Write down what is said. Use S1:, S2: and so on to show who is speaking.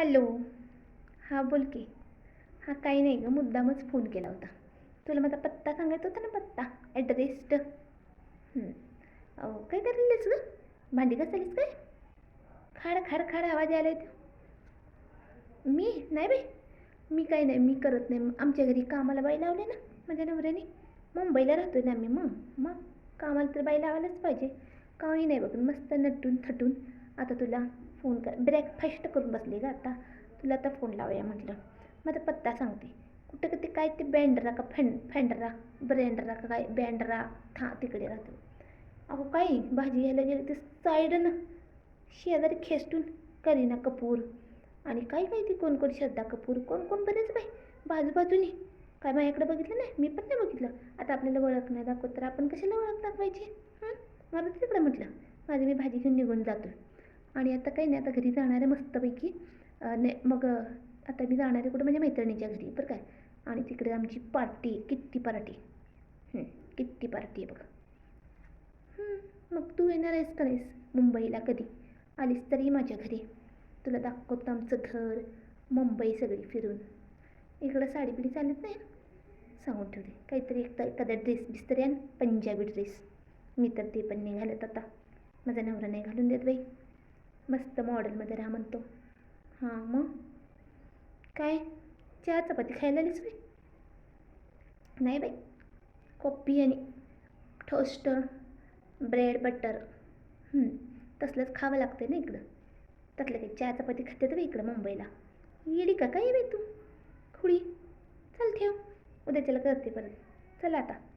S1: Hello. हां बोल की. हां काही नाही गं मुद्दामच फोन केला होता. तुला माझा पत्ता सांगायचा होता ना पत्ता ॲड्रेस्ट अहो काय करायलीस गं? भांडी घासालीस काय? खाड खाड खाड आवाज यायला येतो. मी? नाही बाई. मी काय नाही मी करत नाही. आमच्या घरी कामाला बाई लावले ना माझ्या नवऱ्याने. मुंबईला राहतो ना आम्ही मग मग कामाला तर बाई लावायलाच पाहिजे. काही नाही बघ मस्त नटून थटून. आता तुला फोन कर. ब्रेकफास्ट करून बसली का आता. तुला आता फोन लावूया म्हटलं. माझा पत्ता सांगते. कुठं कधी ते काय ते बँडरा का फॅन फॅन्डरा ब्रँडरा का काय? बँडरा था तिकडे राहतो. अहो काय? भाजी घ्यायला गेलं ते साईडनं शेजारी खेचटून करीना कपूर. आणि काय काय ती कोण कोण? श्रद्धा कपूर. कोण कोण बरेच बाई? बाजूबाजूनी. काय माझ्याकडे बघितलं नाही? मी पण नाही बघितलं. आता आपल्याला ओळख नाही दाखवत तर आपण कशाला ओळख दाखवायची? मला तिकडे म्हटलं. माझी मी भाजी घेऊन निघून जातो. आणि आता काही नाही आता घरी जाणार आहे मस्तपैकी ने नाही मग आता मी जाणार आहे कुठं? म्हणजे मैत्रिणीच्या घरी बरं काय? आणि तिकडे आमची पार्टी कित्ती पार्टी. कित्ती पार्टी आहे बघ. मग तू येणार आहेस का नाहीस मुंबईला कधी? आलीस तरी माझ्या घरी. तुला दाखवतो आमचं घर मुंबई सगळी फिरून. इकडं साडी बिडी चालत नाही? सांगून ठेवते. काहीतरी एक एखादा ड्रेस बिस्तरी आण पंजाबी ड्रेस मी तर ते पण नाही घालत आता. माझा नवरा नाही घालून देत बाई. मस्त मॉडेलमध्ये राहा म्हणतो. हां मग? काय? चहा चपाती खायला आलीस बाई नाही बाई. कॉफी आणि टोस्ट ब्रेड बटर. तसलंच खावं लागतं ना इकडं. त्यातलं काही चहा चपाती खाते तर इकडं मुंबईला. येडी का काय बाई तू? खुळी. चल ठेव. उद्याच्याला करते परत. चला आता.